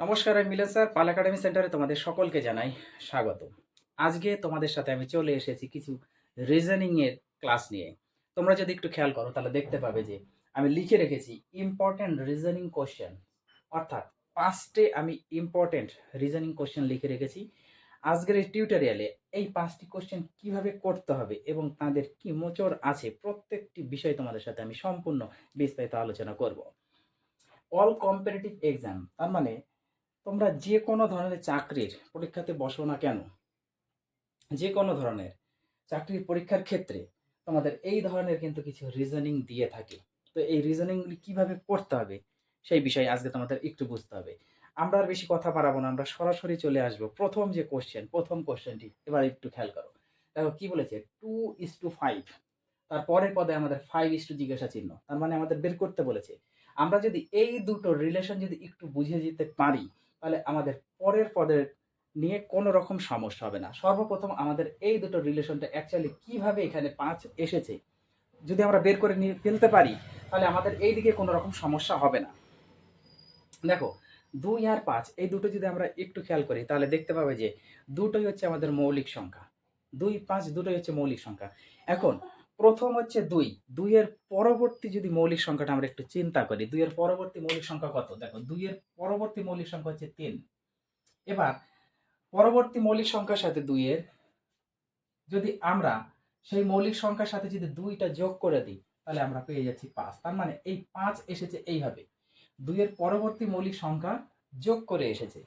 নমস্কার, আমি মিলন স্যার, পাল একাডেমি সেন্টারে তোমাদের সকলকে জানাই স্বাগত আজকে তোমাদের সাথে আমি চলে এসেছি কিছু রিজনিং এর ক্লাস নিয়ে। তোমরা যদি একটু খেয়াল করো, তাহলে দেখতে পাবে যে আমি লিখে রেখেছি ইম্পর্টেন্ট রিজনিং কোশ্চেন অর্থাৎ পাঁচটে আমি ইম্পর্টেন্ট রিজনিং কোশ্চেন লিখে রেখেছি। আজকের এই টিউটোরিয়ালে এই পাঁচটি কোশ্চেন কীভাবে করতে হবে এবং তাদের কি মোচর আছে, প্রত্যেকটি বিষয় তোমাদের সাথে আমি সম্পূর্ণ বিস্তারিত আলোচনা করব। অল কম্পিটিটিভ এক্সাম তার মানে তোমরা যে কোনো ধরনের চাকরির পরীক্ষাতে বসো না কেন? যে কোনো ধরনের চাকরির পরীক্ষার ক্ষেত্রে তোমাদের এই ধরনের কিন্তু কিছু রিজনিং দিয়ে থাকে। তো এই রিজনিংগুলি কীভাবে করতে হবে সেই বিষয়ে আজকে তোমাদের একটু বুঝতে হবে। আমরা আর বেশি কথা বাড়াবো না, আমরা সরাসরি চলে আসব। প্রথম যে কোশ্চেন প্রথম কোশ্চেনটি এবার একটু খেয়াল করো। দেখো কি বলেছে? টু ইস টু ফাইভ তার পরের পদে আমাদের ফাইভ ইস টু জিজ্ঞাসা চিহ্ন। তার মানে আমাদের বের করতে বলেছে। আমরা যদি এই দুটো রিলেশন যদি একটু বুঝে যেতে পারি তাহলে আমাদের পরের পদের নিয়ে কোনো রকম সমস্যা হবে না। সর্বপ্রথম আমাদের এই দুটো রিলেশনটা অ্যাকচুয়ালি কীভাবে এখানে পাঁচ এসেছে, যদি আমরা বের করে নিয়ে ফেলতে পারি, তাহলে আমাদের এই দিকে কোনো রকম সমস্যা হবে না। দেখো, দুই আর পাঁচ, এই দুটো যদি আমরা একটু খেয়াল করি, তাহলে দেখতে পাবে যে দুটোই হচ্ছে আমাদের মৌলিক সংখ্যা। দুই, পাঁচ দুটোই হচ্ছে মৌলিক সংখ্যা। এখন প্রথম হচ্ছে দুই। দুইয়ের পরবর্তী যদি মৌলিক সংখ্যাটা আমরা একটু চিন্তা করি, দুইয়ের পরবর্তী মৌলিক সংখ্যা কত? দেখো, দুইয়ের পরবর্তী মৌলিক সংখ্যা হচ্ছে তিন। এবার, পরবর্তী মৌলিক সংখ্যার সাথে দুইয়ের যদি আমরা সেই মৌলিক সংখ্যার সাথে যদি দুইটা যোগ করে দিই, তাহলে আমরা পেয়ে যাচ্ছি পাঁচ। তার মানে এই পাঁচ এসেছে এইভাবে। দুইয়ের পরবর্তী মৌলিক সংখ্যা যোগ করে এসেছে।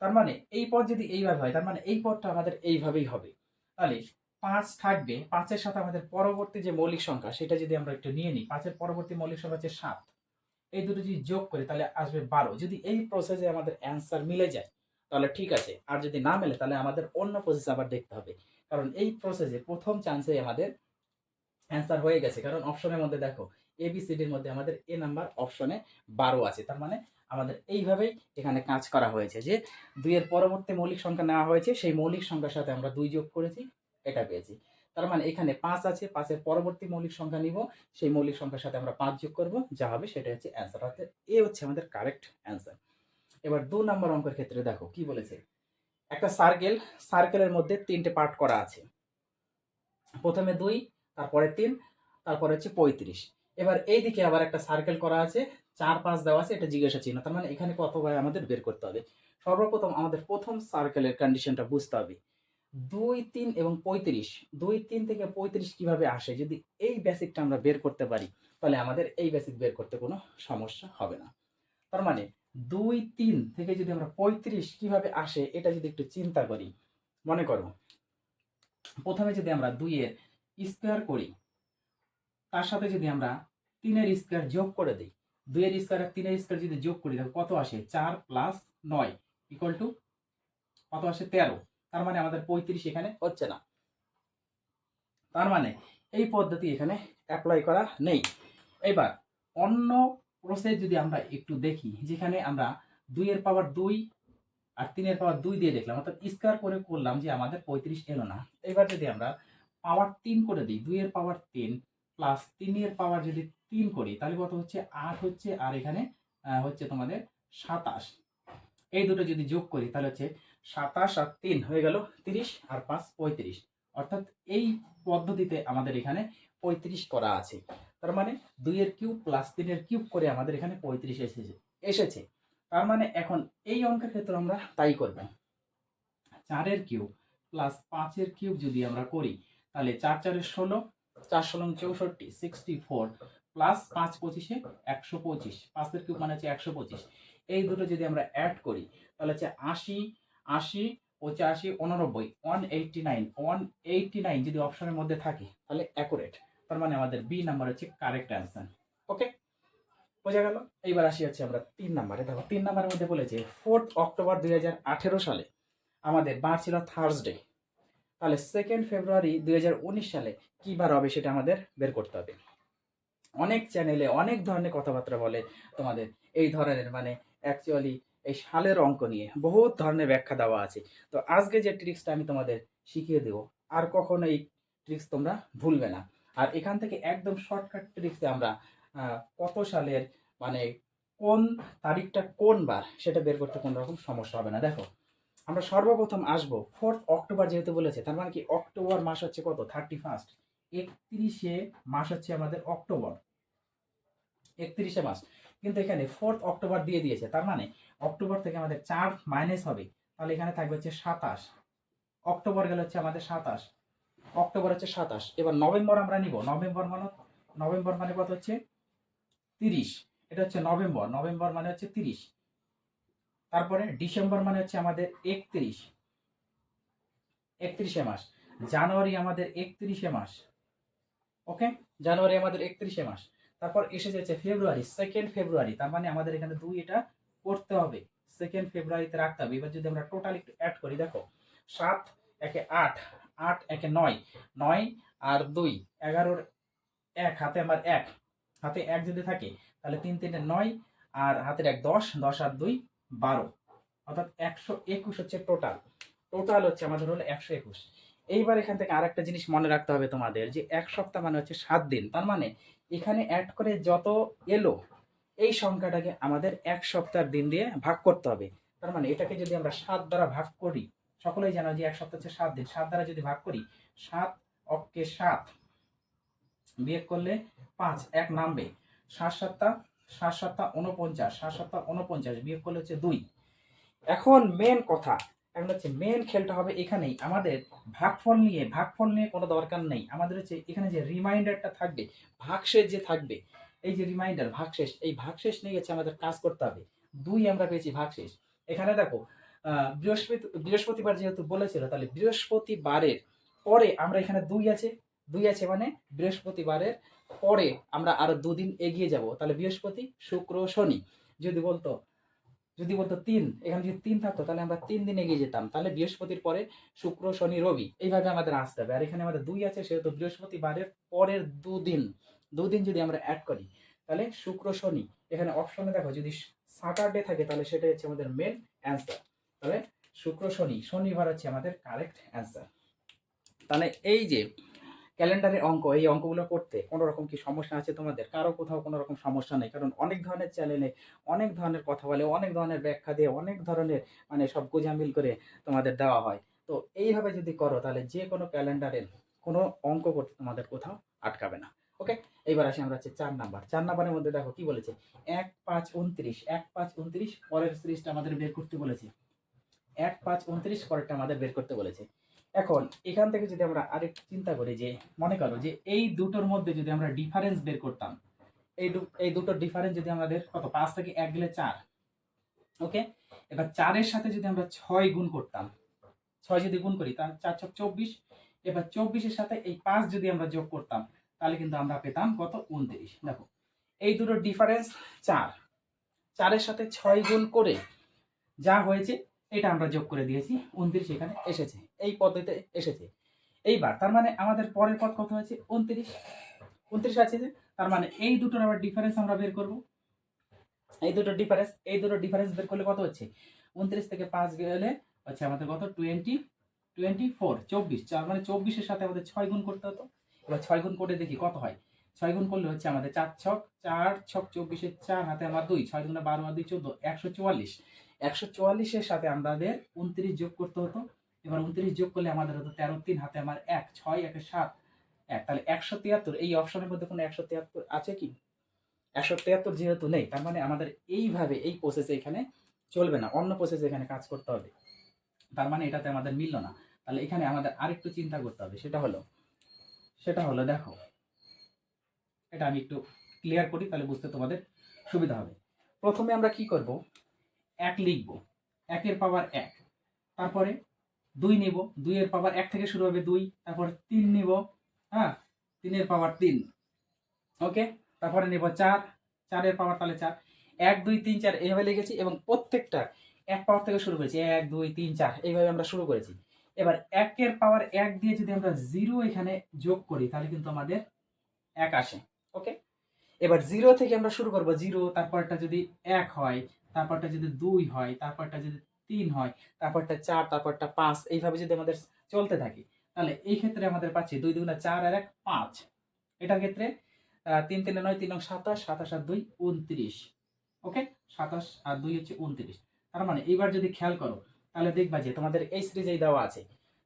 তার মানে এই পদ যদি এইভাবে হয়, তার মানে এই পদটা আমাদের এইভাবেই হবে। তাহলে পাঁচ থাকবে, পাঁচের সাথে আমাদের পরবর্তী যে মৌলিক সংখ্যা, সেটা যদি আমরা একটু নিয়ে নিই, পাঁচের পরবর্তী মৌলিক সংখ্যা হচ্ছে সাত। এই দুটো যদি যোগ করি, তাহলে আসবে বারো। যদি এই প্রসেসে আমাদের অ্যান্সার মিলে যায়, তাহলে ঠিক আছে। আর যদি না মেলে, তাহলে আমাদের অন্য প্রসেস আবার দেখতে হবে। কারণ এই প্রসেসে প্রথম চান্সে আমাদের অ্যান্সার হয়ে গেছে। কারণ অপশনের মধ্যে দেখো এবিসিডির মধ্যে আমাদের এ নাম্বার অপশনে বারো আছে। তার মানে আমাদের এইভাবেই এখানে কাজ করা হয়েছে যে, দুইয়ের পরবর্তী মৌলিক সংখ্যা নেওয়া হয়েছে, সেই মৌলিক সংখ্যার সাথে আমরা দুই যোগ করেছি। এটা পেয়েছি। তার মানে এখানে পাঁচ আছে, পাঁচের পরবর্তী মৌলিক সংখ্যা নিব। সেই মৌলিক সংখ্যার সাথে আমরা পাঁচ যোগ করব। যা হবে সেটা হচ্ছে অ্যান্সার অর্থাৎ এ হচ্ছে আমাদের কারেক্ট অ্যান্সার এবার দু নম্বর অঙ্কের ক্ষেত্রে দেখো, কি বলেছে? একটা সার্কেল সার্কেলের মধ্যে তিনটে পার্ট করা আছে। প্রথমে দুই, তারপরে তিন, তারপরে হচ্ছে পঁয়ত্রিশ। এবার এই দিকে আবার একটা সার্কেল করা আছে, চার, পাঁচ দেওয়া আছে, এটা জিজ্ঞাসা চিহ্ন। তার মানে এখানে কত হয় আমাদের বের করতে হবে? সর্বপ্রথম আমাদের প্রথম সার্কেলের কন্ডিশনটা বুঝতে হবে। দুই, তিন এবং পঁয়ত্রিশ। দুই, তিন থেকে পঁয়ত্রিশ কীভাবে আসে? যদি এই বেসিকটা আমরা বের করতে পারি, তাহলে আমাদের এই বেসিক বের করতে কোনো সমস্যা হবে না। তার মানে দুই, তিন থেকে যদি আমরা পঁয়ত্রিশ কীভাবে আসে, এটা যদি একটু চিন্তা করি, মনে করো, প্রথমে যদি আমরা দুইয়ের স্কোয়ার করি, তার সাথে যদি আমরা তিনের স্কোয়ার যোগ করে দিই, দুইয়ের স্কোয়ার আর তিনের স্কোয়ার যদি যোগ করি, তাহলে কত আসে? চার প্লাস নয় ইকুয়াল টু কত আসে? তেরো। তার মানে আমাদের পঁয়ত্রিশ এখানে হচ্ছে না। তার মানে এই পদ্ধতি এখানে অ্যাপ্লাই করা নেই। এবার অন্য প্রসেস যদি আমরা একটু দেখি, যেখানে আমরা দুইয়ের পাওয়ার দুই আর তিনের পাওয়ার দুই দিয়ে দেখলাম, অর্থাৎ স্কোয়ার করে করলাম যে আমাদের পঁয়ত্রিশ এলো না। এবার যদি আমরা পাওয়ার তিন করে দিই দুইয়ের পাওয়ার তিন প্লাস তিনের পাওয়ার যদি তিন করি, তাহলে কত হচ্ছে? আট হচ্ছে, আর এখানে হচ্ছে তোমাদের সাতাশ। এই দুটো যদি যোগ করি, তাহলে হচ্ছে সাতাশ আর তিন হয়ে গেল তিরিশ আর পাঁচ পঁয়ত্রিশ। অর্থাৎ এই পদ্ধতিতে আমাদের এখানে পঁয়ত্রিশ করা আছে। তার মানে দুইয়ের কিউব প্লাস তিনের কিউব করে আমাদের এখানে পঁয়ত্রিশ এসেছে এসেছে। তার মানে এখন এই অঙ্কের ক্ষেত্রে আমরা তাই করব। চারের কিউব প্লাস পাঁচের কিউব যদি আমরা করি, তাহলে চার চারের ষোলো, চার ষোলো চৌষট্টি সিক্সটি ফোর প্লাস পাঁচ পঁচিশে একশো পঁচিশ। পাঁচের কিউব মানে হচ্ছে একশো পঁচিশ। এই দুটো যদি আমরা অ্যাড করি, তাহলে হচ্ছে আশি আশি পঁচাশি উননব্বই one eighty nine one eighty nine যদি অপশনের মধ্যে থাকে, তাহলে অ্যাকুরেট তার মানে আমাদের বি নাম্বার হচ্ছে কারেক্ট অ্যান্সার ওকে বোঝা গেল? এইবার আসি হচ্ছে আমরা তিন নাম্বারে দেখো, তিন নাম্বারের মধ্যে বলেছে ফোর্থ অক্টোবর দুই হাজার আঠেরো সালে আমাদের বার ছিল থার্সডে তাহলে সেকেন্ড ফেব্রুয়ারি দুই হাজার উনিশ সালে কী বার হবে সেটা আমাদের বের করতে হবে। অনেক চ্যানেলে অনেক ধরনের কথাবার্তা বলে তোমাদের। এই ধরনের মানে অ্যাকচুয়ালি এই সালের অঙ্ক নিয়ে বহুত ধরনের ব্যাখ্যা দেওয়া আছে। তো আজকে যে ট্রিক্সটা আমি তোমাদের শিখিয়ে দেবো, আর কখনো এই ট্রিক্স তোমরা ভুলবে না। আর এখান থেকে একদম শর্টকাট ট্রিক্সে আমরা কত সালের মানে কোন তারিখটা কোন বার সেটা বের করতে কোনো রকম সমস্যা হবে না। দেখো, আমরা সর্বপ্রথম আসব ফোর্থ অক্টোবর যেহেতু বলেছে, তার মানে কি অক্টোবর মাস হচ্ছে কত? থার্টি ফার্স্ট একত্রিশে মাস হচ্ছে আমাদের অক্টোবর একত্রিশে মাস। কিন্তু এখানে ফোর্থ অক্টোবর দিয়ে দিয়েছে। তার মানে অক্টোবর থেকে আমাদের চার মাইনাস হবে। তাহলে এখানে থাকবে হচ্ছে সাতাশ। অক্টোবর গেলে হচ্ছে আমাদের সাতাশ। অক্টোবর হচ্ছে সাতাশ। এবার নভেম্বর আমরা নিব। নভেম্বর মানে নভেম্বর মানে কত হচ্ছে? তিরিশ। এটা হচ্ছে নভেম্বর নভেম্বর মানে হচ্ছে তিরিশ। তারপরে ডিসেম্বর মানে হচ্ছে আমাদের একত্রিশ। একত্রিশে মাস। জানুয়ারি আমাদের একত্রিশে মাস। ওকে? জানুয়ারি আমাদের একত্রিশে মাস। তারপর এসে যাচ্ছে ফেব্রুয়ারি সেকেন্ড ফেব্রুয়ারি, তার মানে আমাদের এখানে দুই এটা করতে হবে। সেকেন্ড ফেব্রুয়ারিতে রাখতে হবে। এবার যদি আমরা টোটাল একটু অ্যাড করি, দেখো, সাত, একে আট আট, একে নয় নয় আর দুই, এগারোর এক, হাতে আমার এক, হাতে এক যদি থাকে, তাহলে তিন তিনে নয় আর হাতের এক দশ দশ আর দুই, বারো। অর্থাৎ একশো একুশ হচ্ছে টোটাল টোটাল হচ্ছে আমাদের হলো একশো একুশ। এইবার এখান থেকে আরেকটা জিনিস মনে রাখতে হবে তোমাদের যে এক সপ্তাহ মানে হচ্ছে সাত দিন। তার মানে এখানে অ্যাড করে যত এলো, এই সংখ্যাটাকে আমাদের এক সপ্তাহের দিন দিয়ে ভাগ করতে হবে। তার মানে এটাকে যদি আমরা সাত দ্বারা ভাগ করি, সকলেই জানো যে এক সপ্তাহ হচ্ছে সাত দিন। সাত দ্বারা যদি ভাগ করি, সাত অক্কে সাত বিয়োগ করলে পাঁচ, এক নামবে। সাত সাতটা সাত সাতটা উনপঞ্চাশ সাত সাতটা উনপঞ্চাশ বিয়োগ করলে হচ্ছে দুই। এখন মেন কথা এখন হচ্ছে মেন খেলটা হবে এখানেই। আমাদের ভাগফল নিয়ে ভাগফল নিয়ে কোনো দরকার নেই। আমাদের হচ্ছে এখানে যে রিমাইন্ডারটা থাকবে, ভাগশেষ যে থাকবে, এই যে রিমাইন্ডার, ভাগশেষ, এই ভাগশেষ নিয়ে গেছে আমাদের কাজ করতে হবে। দুই আমরা পেয়েছি ভাগশেষ। এখানে দেখো বৃহস্পতি, বৃহস্পতিবার যেহেতু বলেছিল, তাহলে বৃহস্পতিবারের পরে আমরা এখানে দুই আছে। দুই আছে মানে বৃহস্পতিবারের পরে আমরা আরও দুদিন এগিয়ে যাব। তাহলে বৃহস্পতি, শুক্র, শনি। যদি বলতো যদি বলতো তিন, এখানে যদি তিন থাকতো, তাহলে আমরা তিন দিন এগিয়ে যেতাম। তাহলে বৃহস্পতির পরে শুক্র, শনি, রবি, এইভাবে আমাদের আসতে হবে। আর এখানে আমাদের দুই আছে, সেহেতু বৃহস্পতিবারের পরের দুদিন দুদিন যদি আমরা অ্যাড করি, তাহলে শুক্র, শনি, এখানে অপশনে দেখো, যদি স্যাটারডে থাকে, তাহলে সেটা হচ্ছে আমাদের মেন অ্যান্সার তাহলে শুক্র, শনি, শনিবার হচ্ছে আমাদের কারেক্ট অ্যান্সার তাহলে এই যে ক্যালেন্ডারের অঙ্ক, এই অঙ্কগুলো করতে কোনো রকম কি সমস্যা আছে তোমাদের? কারও কোথাও কোনো রকম সমস্যা নেই, কারণ অনেক ধরনের চ্যানেলে অনেক ধরনের কথা বলে, অনেক ধরনের ব্যাখ্যা দিয়ে, অনেক ধরনের মানে সব গোজামিল করে তোমাদের দেওয়া হয়। তো এইভাবে যদি করো, তাহলে যে কোনো ক্যালেন্ডারের কোনো অঙ্ক করতে তোমাদের কোথাও আটকাবে না। ওকে? এইবার আসি আমরা হচ্ছে চার নাম্বার। চার নাম্বারের মধ্যে দেখো কি বলেছে? এক পাঁচ উনত্রিশ, এক পাঁচ উনত্রিশ পরের সিরিজটা আমাদের বের করতে বলেছে। এক পাঁচ উনত্রিশ পরেরটা আমাদের বের করতে বলেছে। এখন এখান থেকে যদি আমরা আরেকটু চিন্তা করি যে, মনে করো যে এই দুটোর মধ্যে যদি আমরা ডিফারেন্স বের করতাম, এই এই দুটোর ডিফারেন্স যদি আমাদের কত? পাঁচ থেকে এক গেলে চার। ওকে এবার চারের সাথে যদি আমরা ছয় গুণ করতাম, ছয় যদি গুণ করি, তাহলে চার ছক চব্বিশ। এবার চব্বিশের সাথে এই পাঁচ যদি আমরা যোগ করতাম, তাহলে কিন্তু আমরা পেতাম কত? উনত্রিশ। দেখো, এই দুটোর ডিফারেন্স চার। চারের সাথে ছয় গুণ করে যা হয়েছে, এটা আমরা যোগ করে দিয়েছি, উনত্রিশ এখানে এসেছে। এই পদ্ধতিতে এসেছে। এইবার তার মানে আমাদের পরের পদ কত হয়েছে? উনত্রিশ। উনত্রিশ আছে যে, তার মানে এই দুটোর আবার ডিফারেন্স আমরা বের করব। এই দুটো ডিফারেন্স এই দুটো ডিফারেন্স বের করলে কত হচ্ছে? উনত্রিশ থেকে পাঁচ গেলে হচ্ছে আমাদের কত? টোয়েন্টি টোয়েন্টি ফোর চব্বিশ। চার মানে চব্বিশের সাথে আমাদের ছয় গুণ করতে হতো। এবার ছয় গুণ করে দেখি কত হয়? ছয় গুণ করলে হচ্ছে আমাদের চার ছক চার ছক চব্বিশের চার, হাতে আমার দুই। ছয় গুণে বারো আর দুই, চোদ্দ। একশো চুয়াল্লিশ। একশো চুয়াল্লিশের সাথে আমাদের উনত্রিশ যোগ করতে হতো। এবার উনত্রিশ যোগ করলে আমাদের হতো তেরো তিন হাতে আমার এক, ছয়, একে সাত, এক। তাহলে একশো তিয়াত্তর, এই অপশনের মধ্যে কোনো একশো তিয়াত্তর আছে কি? একশো তিয়াত্তর যেহেতু নেই, তার মানে আমাদের এইভাবে এই প্রসেসে এখানে চলবে না, অন্য প্রসেসে এখানে কাজ করতে হবে। তার মানে এটাতে আমাদের মিললো না। তাহলে এখানে আমাদের আরেকটু চিন্তা করতে হবে, সেটা হলো সেটা হলো দেখো, এটা আমি একটু ক্লিয়ার করি, তাহলে বুঝতে তোমাদের সুবিধা হবে। প্রথমে আমরা কি করব? এক লিখব, একের পাওয়ার এক। তারপরে দুই নেব, দুইয়ের পাওয়ার এক থেকে শুরু হবে দুই, তারপর তিন নিব হ্যাঁ? তিনের পাওয়ার তিন। ওকে? তারপরে নেব চার, চারের পাওয়ার তাহলে চার। এক, দুই, তিন, চার, এইভাবে লিখেছি এবং প্রত্যেকটা এক পাওয়ার থেকে শুরু করেছি। এক, দুই, তিন, চার, এইভাবে আমরা শুরু করেছি। এবার একের পাওয়ার এক দিয়ে যদি আমরা জিরো এখানে যোগ করি, তাহলে কিন্তু আমাদের এক আসে। ওকে? এবার জিরো থেকে আমরা শুরু করব। জিরো, তারপরটা যদি এক হয়, তারপরটা যদি দুই হয়, তারপরটা যদি তিন হয়, তারপরটা চার, তারপরটা পাঁচ, এইভাবে যদি আমাদের চলতে থাকে, তাহলে এই ক্ষেত্রে আমাদের পাচ্ছি দুই দুগুণা চার আর এক পাঁচ। এটার ক্ষেত্রে তিন তিনে নয়, তিন সাতাশ সাতাশ আর দুই উনত্রিশ। ওকে? সাতাশ আর দুই হচ্ছে উনত্রিশ। তার মানে এইবার যদি খেয়াল করো, তাহলে দেখবা যে তোমাদের এই সিরিজেই দেওয়া আছে।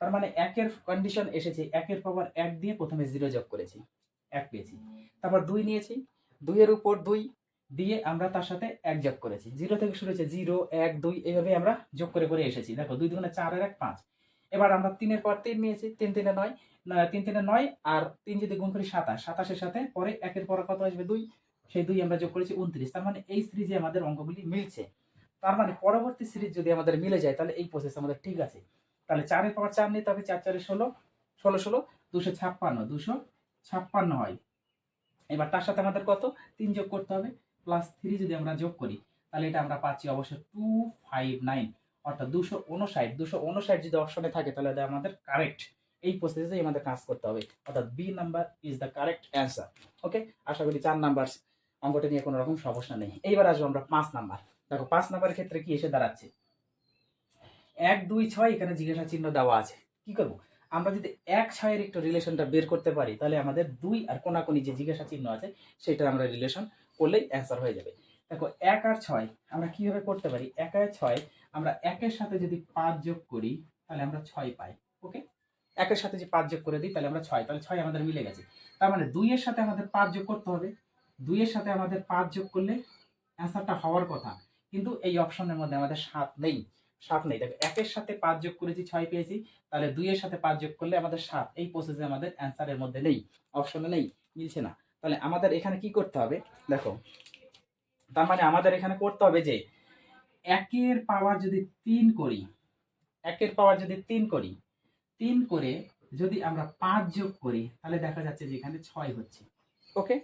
তার মানে একের কন্ডিশন এসেছে, একের পাওয়ার এক দিয়ে প্রথমে জিরো যোগ করেছি, এক পেয়েছি। তারপর দুই নিয়েছি, দুইয়ের উপর দুই দিয়ে আমরা তার সাথে এক যোগ করেছি। জিরো থেকে শুরু হয়েছে জিরো, এক, দুই এইভাবে আমরা যোগ করে করে এসেছি। দেখো, দুই দুগুণে চার আর এক, পাঁচ। এবার আমরা তিনের পর তিন নিয়েছি, তিন তিনে নয় তিন তিনে নয় আর তিন যদি গুণ করি সাতাশ, সাতাশের সাথে পরে একের পর কত আসবে? দুই। সেই দুই আমরা যোগ করেছি উনত্রিশ। তার মানে এই সিরিজে আমাদের অঙ্কগুলি মিলছে। তার মানে পরবর্তী সিরিজ যদি আমাদের মিলে যায়, তাহলে এই প্রসেস আমাদের ঠিক আছে। তাহলে চারের পর চার নিতে হবে, চার, চারে ষোলো ষোলো ষোলো, দুশো ছাপ্পান্ন দুশো ছাপ্পান্ন হয়। এবার তার সাথে আমাদের কত? তিন যোগ করতে হবে। প্লাস থ্রি যদি আমরা যোগ করি, তাহলে এটা আমরা পাচ্ছি অবশ্য টু ফাইভ নাইন অর্থাৎ দুশো উনষাট দুশো উনষাট যদি অপশনে থাকে, তাহলে আমাদের কারেক্ট এই প্রসেসে আমাদের কাজ করতে হবে। অর্থাৎ B number is the correct answer okay আশা করি চার নাম্বার অঙ্কটা নিয়ে কোনো রকম সমস্যা নেই। এইবার আসব আমরা পাঁচ নাম্বার দেখো, পাঁচ নাম্বারের ক্ষেত্রে কি এসে দাঁড়াচ্ছে? এক, দুই, ছয়, এখানে জিজ্ঞাসা চিহ্ন দেওয়া আছে। কি করব? আমরা যদি এক, ছয়ের একটু রিলেশনটা বের করতে পারি, তাহলে আমাদের দুই আর কোনাকুনি যে জিজ্ঞাসা চিহ্ন আছে সেটা আমরা রিলেশন করলেই অ্যান্সার হয়ে যাবে। দেখো, এক আর ছয় আমরা কীভাবে করতে পারি? এক আর ছয় আমরা একের সাথে যদি পাঁচ যোগ করি, তাহলে আমরা ছয় পাই ওকে একের সাথে যে পাঁচ যোগ করে দিই, তাহলে আমরা ছয়, তাহলে ছয় আমাদের মিলে গেছে। তার মানে দুইয়ের সাথে আমাদের পাঁচ যোগ করতে হবে। দুইয়ের সাথে আমাদের পাঁচ যোগ করলে অ্যান্সারটা হওয়ার কথা, কিন্তু এই অপশনের মধ্যে আমাদের সাত নেই। সাত নেই। দেখো, একের সাথে পাঁচ যোগ করেছি, ছয় পেয়েছি, তাহলে দুইয়ের সাথে পাঁচ যোগ করলে আমাদের সাত। এই প্রসেসে আমাদের অ্যান্সারের মধ্যে নেই অপশনে নেই, মিলছে না। তাহলে আমাদের এখানে কি করতে হবে? দেখো, তার মানে আমাদের এখানে করতে হবে যে, একের পাওয়ার যদি তিন করি, একের পাওয়ার যদি তিন করি, তিন করে যদি আমরা পাঁচ যোগ করি, তাহলে দেখা যাচ্ছে যে এখানে ছয় হচ্ছে। ওকে?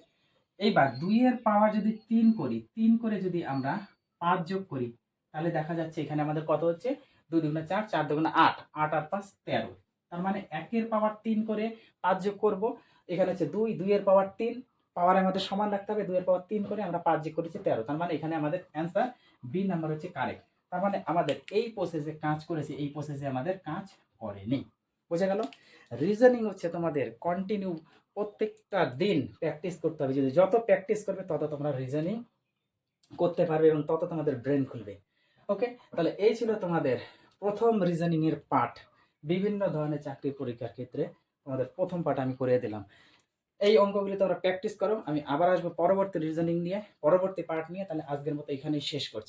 এইবার দুইয়ের পাওয়ার যদি তিন করি, তিন করে যদি আমরা পাঁচ যোগ করি, তাহলে দেখা যাচ্ছে এখানে আমাদের কত হচ্ছে? দুই দুগুণে চার চার দুগুণে আট আট আর পাঁচ তেরো। তার মানে একের পাওয়ার তিন করে পাঁচ যোগ করব। এখানে হচ্ছে দুই, দুইয়ের পাওয়ার তিন পাওয়ার আমাদের সমান রাখতে হবে, দুইয়ের পাওয়ার তিন করে আমরা পাঁচ যোগ করেছি তেরো। তার মানে এখানে আমাদের অ্যান্সার বি নাম্বার হচ্ছে কারেক্ট তার মানে আমাদের এই প্রসেসে কাজ করেছে, এই প্রসেসে আমাদের কাজ করেনি। বোঝা গেল? রিজনিং হচ্ছে তোমাদের কন্টিনিউ প্রত্যেকটা দিন প্র্যাকটিস করতে হবে। যদি যত প্র্যাকটিস করবে, তত তোমরা রিজনিং করতে পারবে এবং তত তোমাদের ব্রেন খুলবে। ওকে তাহলে এই ছিল তোমাদের প্রথম রিজনিংয়ের পার্ট বিভিন্ন ধরনের চাকরি পরীক্ষার ক্ষেত্রে তোমাদের প্রথম পার্ট আমি করে দিলাম। এই অঙ্কগুলি তোমরা প্র্যাকটিস করো। আমি আবার আসব পরবর্তী রিজনিং নিয়ে, পরবর্তী পার্ট নিয়ে, তাহলে আজকের মতো এখানেই শেষ করছি।